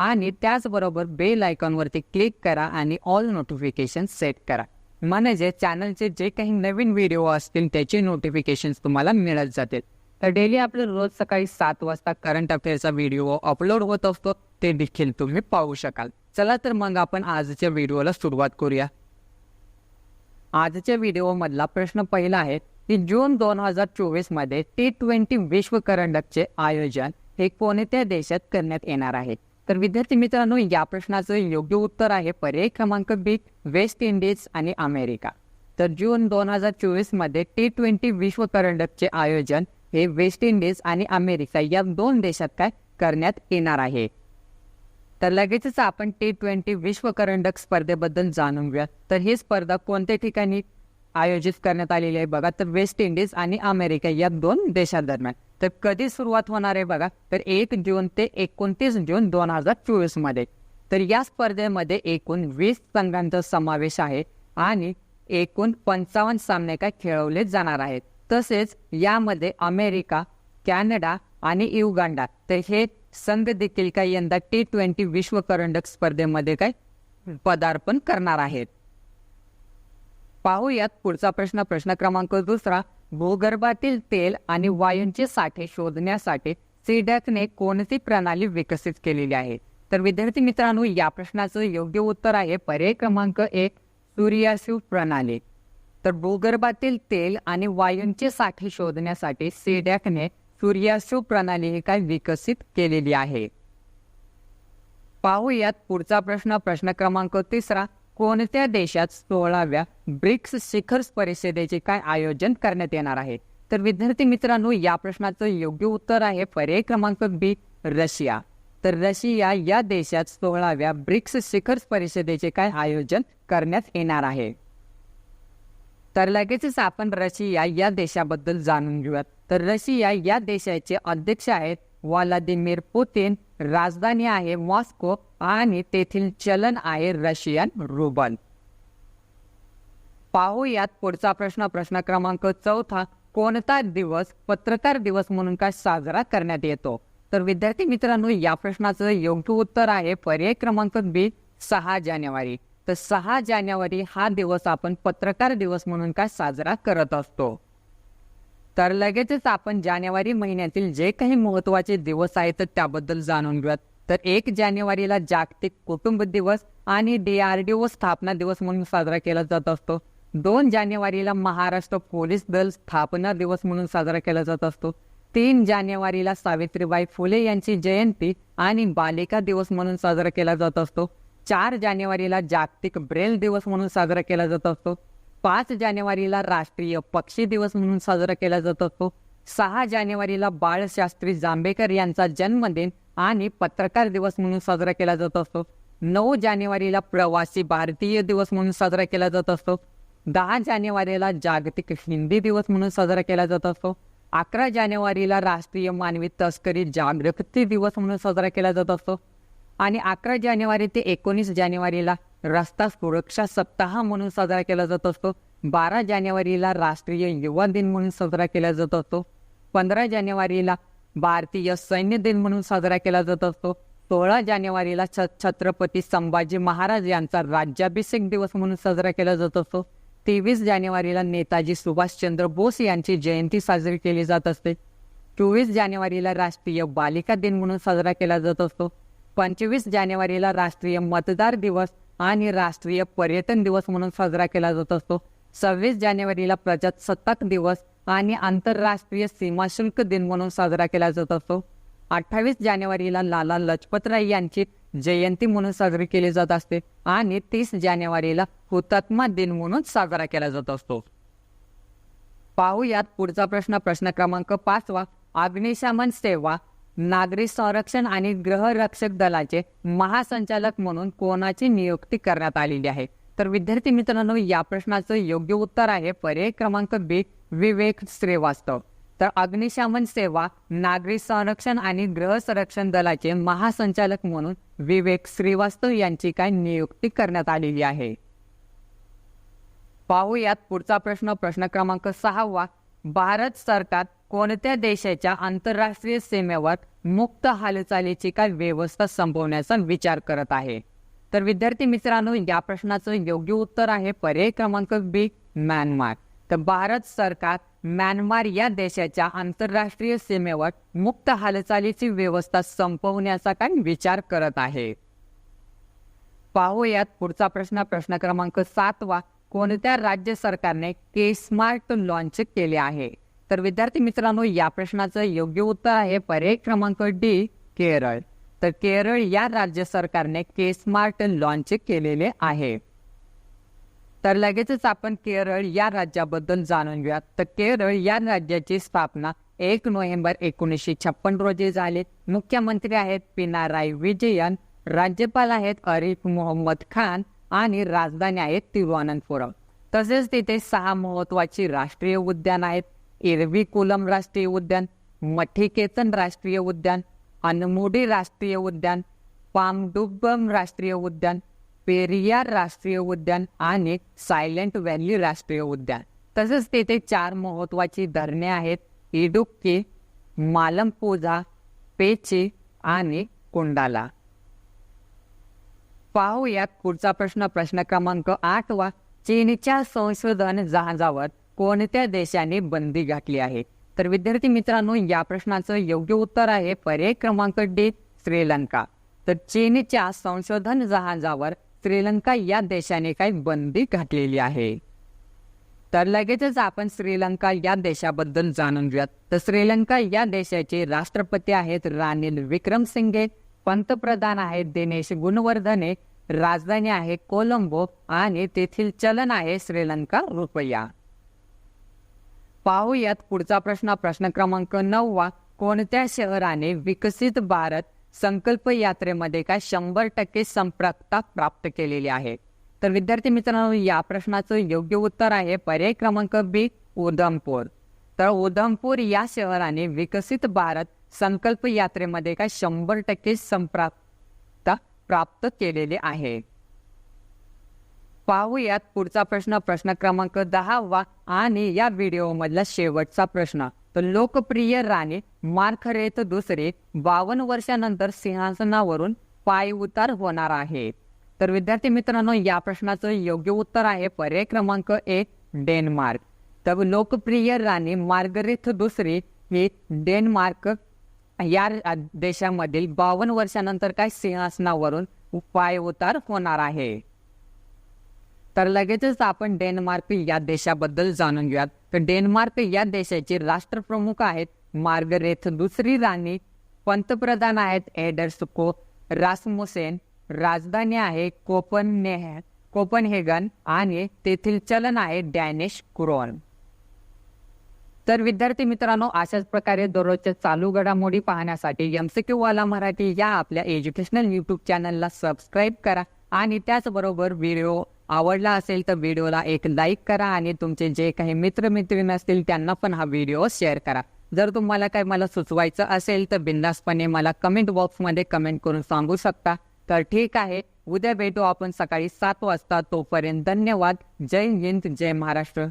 आणि त्याचबरोबर bell आयकॉनवरती click करा आणि ऑल नोटिफिकेशन सेट करा. म्हणजे चॅनलचे जे काही नवीन व्हिडिओ असतील त्याचे नोटिफिकेशन तुम्हाला मिळत जातील. तर डेली आपलं रोज सकाळी सात वाजता करंट अफेअरचा व्हिडिओ अपलोड होत असतो ते देखील तुम्ही पाहू शकाल. चला तर मग आपण आजच्या व्हिडिओला सुरुवात करूया. आजच्या व्हिडिओमधला प्रश्न पहिला आहे की जून दोन हजार चोवीसमध्ये टी ट्वेंटी विश्व करंडकचे आयोजन हे कोणत्या देशात करण्यात येणार आहे? तर विद्यार्थी मित्रांनो या प्रश्नाचं योग्य उत्तर आहे पर्याय क्रमांक बी वेस्ट इंडिज आणि अमेरिका तर जून दोन हजार चोवीसमध्ये टी ट्वेंटी विश्व करंडकचे आयोजन हे वेस्ट इंडिज आणि अमेरिका या दोन देशात काय करण्यात येणार आहे? तर लगेचच आपण टी ट्वेंटी विश्व करंडक स्पर्धेबद्दल जाणून घेऊया. तर ही स्पर्धा कोणत्या ठिकाणी आयोजित करण्यात आलेली आहे बघा तर वेस्ट इंडिज आणि अमेरिका या दोन देशांदरम्यान. तर कधी सुरुवात होणार आहे बघा तर एक जून ते एकोणतीस जून दोन हजार चोवीसमध्ये. तर या स्पर्धेमध्ये एकूण वीस संघांचा समावेश आहे आणि एकूण पंचावन्न सामने काय खेळवले जाणार आहेत. तसेच यामध्ये अमेरिका कॅनडा आणि युगांडा तर हे संघ देखील काय यंदा टी ट्वेंटी विश्व करंडक स्पर्धेमध्ये काय पदार्पण करणार आहेत. पाहूयात पुढचा प्रश्न. प्रश्न क्रमांक दुसरा भूगर्भातील तेल आणि वायूंचे साठे शोधण्यासाठी सीडॅकने कोणती प्रणाली विकसित केलेली आहे? तर विद्यार्थी मित्रांनो या प्रश्नाचं योग्य उत्तर आहे पर्याय क्रमांक एक सूर्याशिव प्रणाली. तर भूगर्भातील तेल आणि वायूंचे साठे शोधण्यासाठी सीडॅकने सूर्याशिव प्रणाली ही काय विकसित केलेली आहे? पाहूयात पुढचा प्रश्न. प्रश्न क्रमांक तिसरा कोणत्या देशात सोळाव्या ब्रिक्स शिखर परिषदेचे काय आयोजन करण्यात येणार आहे? तर विद्यार्थी मित्रांनो या प्रश्नाचं योग्य उत्तर आहे पर्याय क्रमांक बी रशिया. तर रशिया या देशात सोळाव्या ब्रिक्स शिखर परिषदेचे काय आयोजन करण्यात येणार आहे? तर लगेचच आपण रशिया या देशाबद्दल जाणून घेऊयात. तर रशिया या देशाचे अध्यक्ष आहेत व्लादिमीर पुतीन राजधानी आहे मॉस्को आणि तेथील चलन आहे रशियन रुबल. पाहूयात पुढचा प्रश्न. प्रश्न क्रमांक चौथा कोणता दिवस पत्रकार दिवस म्हणून काय साजरा करण्यात येतो? तर विद्यार्थी मित्रांनो या प्रश्नाचं योग्य उत्तर आहे पर्याय क्रमांक बी सहा जानेवारी. तर सहा जानेवारी हा दिवस आपण पत्रकार दिवस म्हणून काय साजरा करत असतो? तर लगेचच आपण जानेवारी महिन्यातील जे काही महत्त्वाचे दिवस आहेत त्याबद्दल जाणून घेऊयात. तर एक जानेवारीला जागतिक कुटुंब दिवस आणि डीआरडीओ स्थापना दिवस म्हणून साजरा केला जात असतो. दोन जानेवारीला महाराष्ट्र पोलीस दल स्थापना दिवस म्हणून साजरा केला जात असतो. तीन जानेवारीला सावित्रीबाई फुले यांची जयंती आणि बालिका दिवस म्हणून साजरा केला जात असतो. चार जानेवारीला जागतिक ब्रेल दिवस म्हणून साजरा केला जात असतो. पाच जानेवारीला राष्ट्रीय पक्षी दिवस म्हणून साजरा केला जात असतो. सहा जानेवारीला बाळशास्त्री जांभेकर यांचा जन्मदिन आणि पत्रकार दिवस म्हणून साजरा केला जात असतो. नऊ जानेवारीला प्रवासी भारतीय दिवस म्हणून साजरा केला जात असतो. दहा जानेवारीला जागतिक हिंदी दिवस म्हणून साजरा केला जात असतो. अकरा जानेवारीला राष्ट्रीय मानवी तस्करी जागृती दिवस म्हणून साजरा केला जात असतो. आणि अकरा जानेवारी ते एकोणीस जानेवारीला रस्ता सुरक्षा सप्ताह म्हणून साजरा केला जात असतो. बारा जानेवारीला राष्ट्रीय युवा दिन म्हणून साजरा केला जात असतो. पंधरा जानेवारीला भारतीय सैन्य दिन म्हणून साजरा केला जात असतो. सोळा जानेवारीला छ छत्रपती संभाजी महाराज यांचा राज्याभिषेक दिवस म्हणून साजरा केला जात असतो. तेवीस जानेवारीला नेताजी सुभाषचंद्र बोस यांची जयंती साजरी केली जात असते. चोवीस जानेवारीला राष्ट्रीय बालिका दिन म्हणून साजरा केला जात असतो. पंचवीस जानेवारीला राष्ट्रीय मतदार दिवस आणि राष्ट्रीय पर्यटन दिवस म्हणून साजरा केला जात असतो. सव्वीस जानेवारीला प्रजासत्ताक दिवस आणि आंतरराष्ट्रीय सीमाशुल्क दिन म्हणून साजरा केला जात असतो. अठ्ठावीस जानेवारीला लाला लजपतराय यांची जयंती म्हणून साजरी केली जात असते आणि तीस जानेवारीला हुतात्मा दिन म्हणून साजरा केला जात असतो. पाहूयात पुढचा प्रश्न प्रश्न क्रमांक पाचवा अग्निशमन सेवा नागरी संरक्षण आणि गृहरक्षक दलाचे महासंचालक म्हणून कोणाची नियुक्ती करण्यात आलेली आहे? तर विद्यार्थी मित्रांनो या प्रश्नाचं योग्य उत्तर आहे पर्याय क्रमांक बी विवेक श्रीवास्तव. तर अग्निशमन सेवा नागरी संरक्षण आणि गृह संरक्षण दलाचे महासंचालक म्हणून विवेक श्रीवास्तव यांची काय नियुक्ती करण्यात आलेली आहे? पाहूयात पुढचा प्रश्न. प्रश्न क्रमांक सहावा भारत सरकार कोणत्या देशाच्या आंतरराष्ट्रीय सीमेवर मुक्त हालचालीची काय व्यवस्था संपवण्याचा विचार करत आहे? तर विद्यार्थी मित्रांनो या प्रश्नाचं योग्य उत्तर आहे पर्याय क्रमांक बी म्यानमार. तर भारत सरकार म्यानमार या देशाच्या आंतरराष्ट्रीय सीमेवर मुक्त हालचालीची व्यवस्था संपवण्याचा काय विचार करत आहे? पाहूयात पुढचा प्रश्न. प्रश्न क्रमांक सातवा. कोणत्या राज्य सरकारने के स्मार्ट लॉन्च केले आहे? तर विद्यार्थी मित्रांनो या प्रश्नाचं योग्य उत्तर आहे पर्याय क्रमांक डी केरळ. तर केरळ या राज्य सरकारने के स्मार्ट लॉन्च केलेले आहे. तर लगेचच आपण केरळ या राज्याबद्दल जाणून घेऊयात. तर केरळ या राज्याची स्थापना एक नोव्हेंबर एकोणीसशे छप्पन रोजी झाली. मुख्यमंत्री आहेत पिनाराई विजयन राज्यपाल आहेत अरिफ मोहम्मद खान आणि राजधानी आहे तिरुअनंतपुरम. तसेच तिथे सहा महत्वाची राष्ट्रीय उद्यान आहेत. इरविकुलम राष्ट्रीय उद्यान मठिकेतन राष्ट्रीय उद्यान अनमुडी राष्ट्रीय उद्यान पामडुब्बम राष्ट्रीय उद्यान पेरियार राष्ट्रीय उद्यान आणि सायलेंट व्हॅली राष्ट्रीय उद्यान. तसेच तेथे चार महत्वाची धरणे आहेत इडुक्की मालमपोझा पेची आणि कुंडाला. पाहूयात पुढचा प्रश्न प्रश्न क्रमांक आठवा. चीनच्या संशोधन जहाजावर कोणत्या देशाने बंदी घातली आहे? तर विद्यार्थी मित्रांनो या प्रश्नाचं योग्य उत्तर आहे पर्याय क्रमांक डी श्रीलंका. तर चीनच्या संशोधन जहाजावर श्रीलंका या देशाने काही बंदी घातलेली आहे. तर लगेचच आपण श्रीलंका या देशाबद्दल जाणून घेऊयात. तर श्रीलंका या देशाचे राष्ट्रपती आहेत रानिल विक्रमसिंघे पंतप्रधान आहेत दिनेश गुणवर्धने राजधानी आहे कोलंबो आणि तेथील चलन आहे श्रीलंका रुपया. पाहूयात पुढचा प्रश्न. प्रश्न क्रमांक नववा कोणत्या शहराने विकसित भारत संकल्प यात्रेमध्ये काय शंभर टक्के संपृक्तता प्राप्त केलेली आहे? तर विद्यार्थी मित्रांनो या प्रश्नाचं योग्य उत्तर आहे पर्याय क्रमांक बी उधमपूर. तर उधमपूर या शहराने विकसित भारत संकल्प यात्रेमध्ये काय शंभर टक्के संप्राप्तता प्राप्त केलेले आहे? पाहूयात पुढचा प्रश्न. प्रश्न क्रमांक दहावा आणि या व्हिडिओ मधला शेवटचा प्रश्न. तर लोकप्रिय राणी मार्खरेत दुसरे बावन्न वर्षानंतर सिंहासनावरून पाय उतार होणार आहे. तर विद्यार्थी मित्रांनो या प्रश्नाचं योग्य उत्तर आहे पर्याय क्रमांक एक डेन्मार्क. तर लोकप्रिय राणी मार्गरेथ दुसरी ही डेन्मार्क या देशामधील बावन्न वर्षानंतर काय सिंहासनावरून पाय उतार होणार आहे? तर लगेचच आपण डेन्मार्क या देशाबद्दल जाणून घेऊयात. तर डेन्मार्क या देशाचे राष्ट्रप्रमुख आहेत मार्गरेथ दुसरी राणी पंतप्रधान आहेत एडर्सको रासमुसेन राजधानी आहे कोपनने कोपनहेगन आणि तेथील चलन आहे डॅनिश क्रोन. तर विद्यार्थी मित्रांनो अशाच प्रकारे दररोजच्या चालू घडामोडी पाहण्यासाठी एमसीक्यू वाला मराठी या आपल्या एज्युकेशनल युट्यूब चॅनलला सबस्क्राईब करा आणि त्याचबरोबर व्हिडिओ आवडला असेल तर व्हिडिओला एक लाईक करा आणि तुमचे जे काही मित्रमैत्रिणी असतील त्यांना पण हा व्हिडिओ शेअर करा. जर तुम्हाला काही मला सुचवायचं असेल तर बिंदासपणे मला कमेंट बॉक्समध्ये कमेंट करून सांगू शकता. तर ठीक आहे उद्या भेटू आपण सकाळी सात वाजता. तोपर्यंत धन्यवाद. जय हिंद जय महाराष्ट्र.